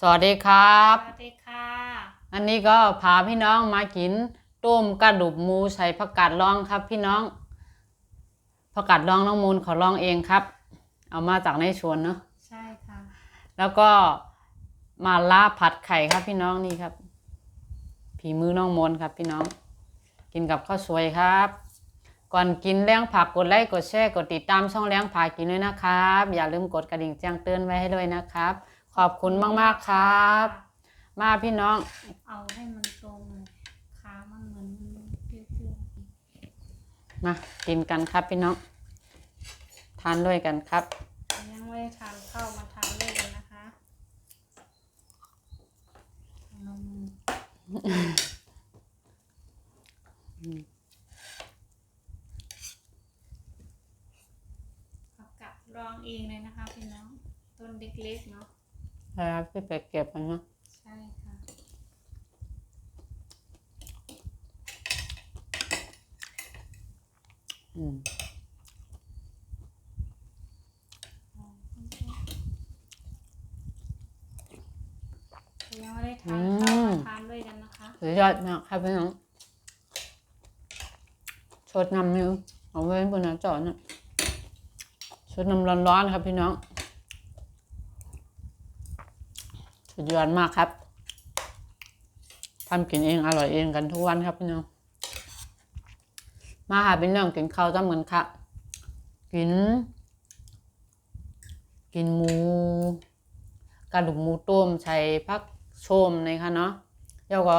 สวัสดีครับ สวัสดีค่ะ อันนี้ก็พาพี่น้องมากินต้มกระดูกหมูใส่ผักกาดลองครับพี่น้องผักกาดลองน้องมูลเขาลองเองครับ เอามาจากในสวนเนาะใช่ค่ะ แล้วก็มาล่าผัดไข่ครับพี่น้องนี่ครับผีมือน้องมนครับพี่น้อง กินกับข้าวสวยครับ ก่อนกินเลี้ยงผักกดไลค์กดแชร์กดติดตามช่องเลี้ยงผักกินด้วยนะครับ อย่าลืมกดกระดิ่งแจ้งเตือนไว้ให้ด้วยนะครับ ขอบคุณมากๆครับ มาพี่น้อง เอาให้มันตรงเลยขามันเหมือนมันเปรี้ยวมากินกันครับพี่น้อง ทานด้วยกันครับๆยังไม่ได้ทานข้าวมาทานเลยกันนะคะเอามือผักกาดรองเองเลยนะคะพี่น้อง ต้นเล็กๆเนาะ ครับพี่ไปเก็บมันเนาะใช่ค่ะ อืมยังไม่ได้ทานข้าวมาทานด้วยกันนะคะ สุดยอดมากครับพี่น้องชดน้ำนิ้วเอาไว้บนหน้าจอน่ะชดน้ำร้อนๆครับพี่น้อง สุดยอดมากครับทำกินเองอร่อยเองกันทุกวันครับพี่น้อง มาหาพี่น้องกินข้าวจ้าเหมือนค่ะ กิน กินหมูกระดูกหมูต้มใช้ผักโชมในค่ะเนาะแล้วก็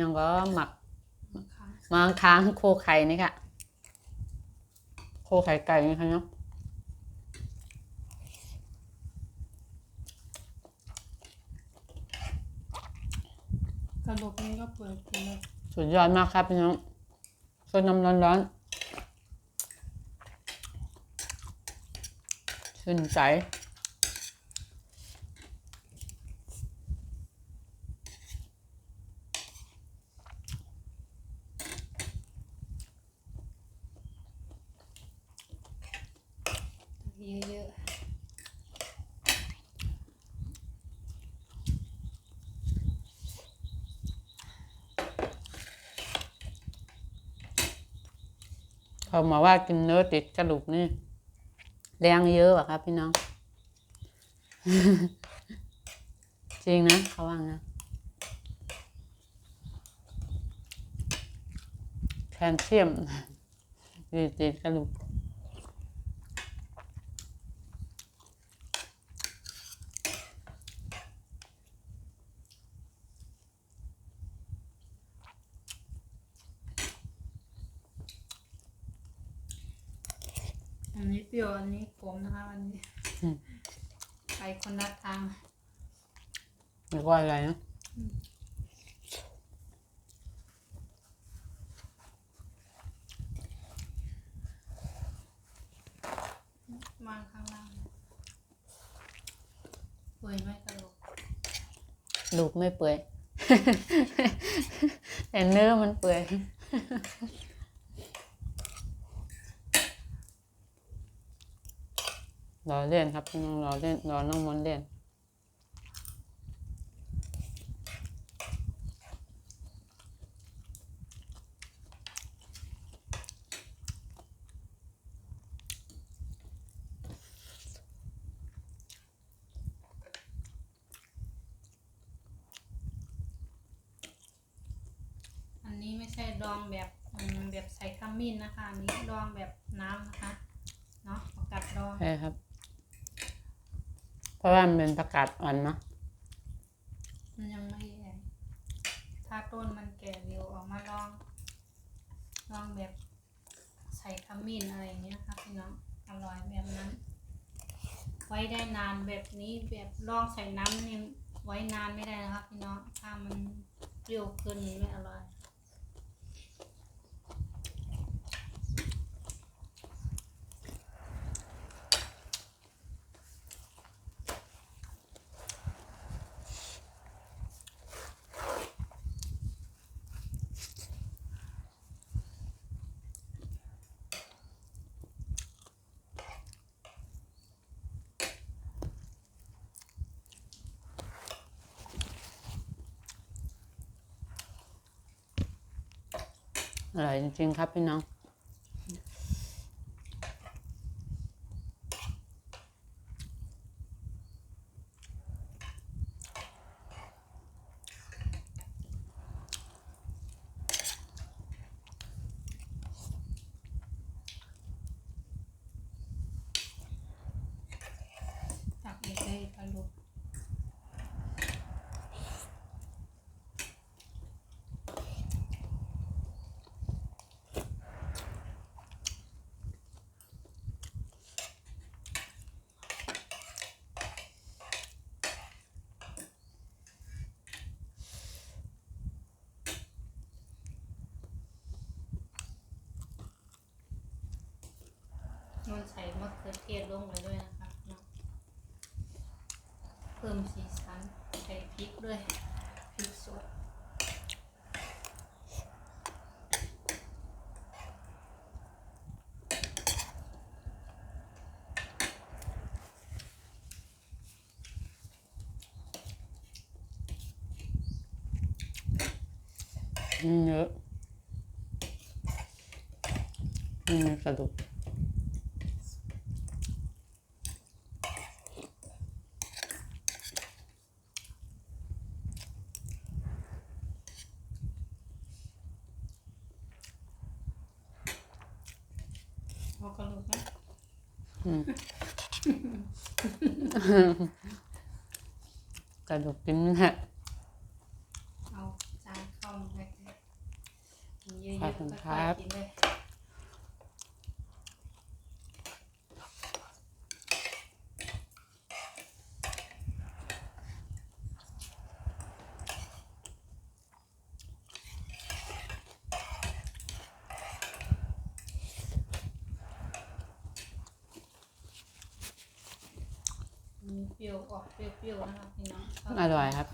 ยังก็หมักค่ะมาค้างโคไข่นี่ค่ะ โคไข่ไก่นี่ค่ะเนาะกระดูกนี้ก็ เปิดอยู่เลยสุดยอดมากครับพี่น้องสดน้ำร้อนๆชื่นใจ เยอะ เขามาว่ากินเนื้อติดกระดูกนี่แรงเยอะอะครับพี่น้อง จริงนะเขาว่างนะแคลเซียมติดกระดูก อันนี้เปรี้ยวอันนี้ขมนะคะวันนี้ไปคนละทางเรียกว่าอะไรนะวางข้างล่างเปื่อยไหมกระดูกลูกไม่เปื่อย แต่เนื้อมันเปื่อย รอเล่นครับพี่น้องรอเล่นรอน้องมนต์เล่นอันนี้ไม่ใช่ดองแบบอืมแบบใส่ขมิ้นนะคะ อันนี้ดองแบบน้ำนะคะ เนาะประกัดดองใช่ครับ เพราะว่ามันเป็นประกาศอ่อนเนาะมันยังไม่แก่ถ้าต้นมันแก่เร็วออกมาลอง ลองแบบใส่ขมิ้นอะไรอย่างเงี้ยค่ะพี่น้องอร่อยแบบนั้น ไว้ได้นานแบบนี้แบบลองใส่น้ำนี่ไว้นานไม่ได้นะครับพี่น้องถ้ามันเปรี้ยวเกินนี้ไม่อร่อย อร่อยจริงๆครับพี่น้อง ตักอีกเลยปลาลูก นนใส่มะเขือเทศลงไปด้วยนะคะเนาะเพิ่มสีสันใส่พริกด้วยพริกสดอืมเยอะอืมกระดูก เอากระดูกนะอืมกระดูกกินแหะเอาจานเข้ามาเลยมีเยอะขอบๆคุณก็คค่รัอยบๆกินเลย เปรี้ยวออกเปรี้ยวๆนะคะพี่น้องชบอร่อยครับ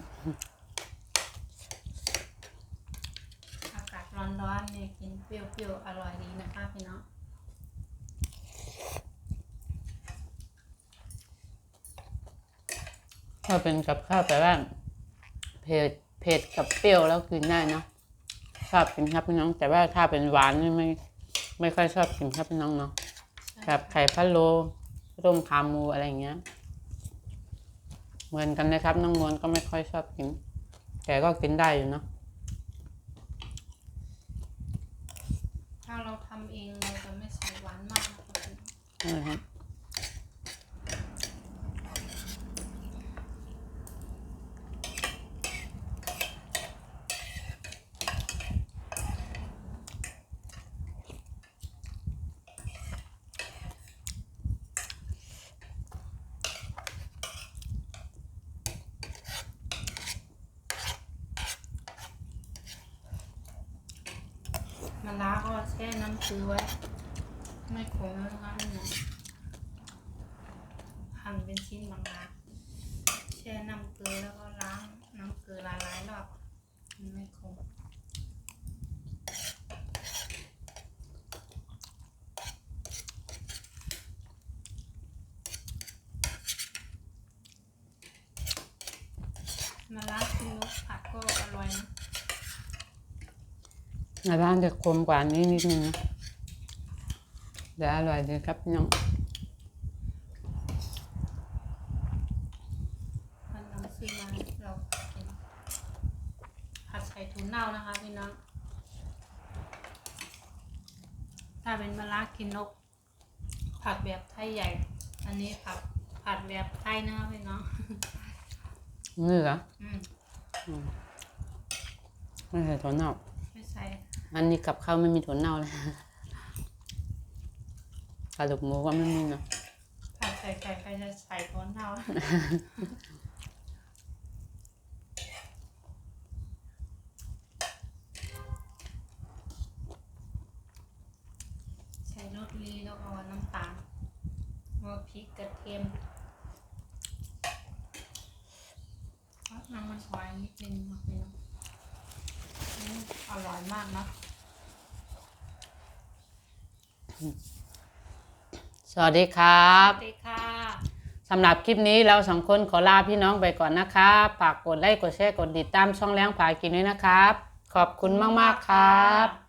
อากาศร้อนๆเนี่ยกินเปรี้ยวๆอร่อยดีนะคะพี่น้องถ้าเป็นกับข้าวแต่ว่าเผ็ดเผ็ดกับเปรี้ยวแล้วกินได้เนอะชอบกินครับพี่น้อง แต่ว่าถ้าเป็นหวานนี่ไม่ ไม่ค่อยชอบกินครับพี่น้องเนาะแบบไข่พะโล้ต้มขาหมูอะไรอย่างเงี้ย เหมือนกันนะครับ น้องมวลก็ไม่ค่อยชอบกิน แต่ก็กินได้อยู่เนาะถ้าเราทำเองเราจะไม่ใส่หวานมากนะคะพี่น้องนั่นแหละครับ ระก็แช่น้ำซื้อไว้ ไม่ขมนะคะพี่นะหั่นเป็นชิ้นบางๆแช่น้ำเกลือแล้วก็ล้างน้ำเกลือหลายๆรอบไม่ขม มาลากินนกผัดก็อร่อยนะ ในบ้านจะคมกว่านี้นิดนึงนะแต่อร่อยดีครับพี่น้องมันน้ำซื้อมาเรากินผัดใส่ถุงเน่านะคะพี่น้อง ถ้าเป็นมะระกินนก ผัดแบบไทยใหญ่ อันนี้ผัดผัดแบบไทยนะคะพี่น้องนี่เหรออืมไม่ใส่ถั่วเน่าไม่ ใส่อันนี้กับข้าวไม่มีถั่วเน่าเลยกระดูกหมูก็ไม่มีเนาะผัดใส่ไก่ใครจะใส่ต้นเน่าใส่รสลีแล้วเอาน้ำตาลแล้วพริกกระเทียมน้ำมันหอยนิดนึงนะพี่น้องอืม อร่อยมากนะสวัสดีครับสวัสดีค่ะ สำหรับคลิปนี้เราสองคนขอลาพี่น้องไปก่อนนะครับฝากกดไลค์กดแชร์กดติดตามช่องเลี้ยงผากินด้วยนะครับ ขอบคุณมาก ๆ ครับ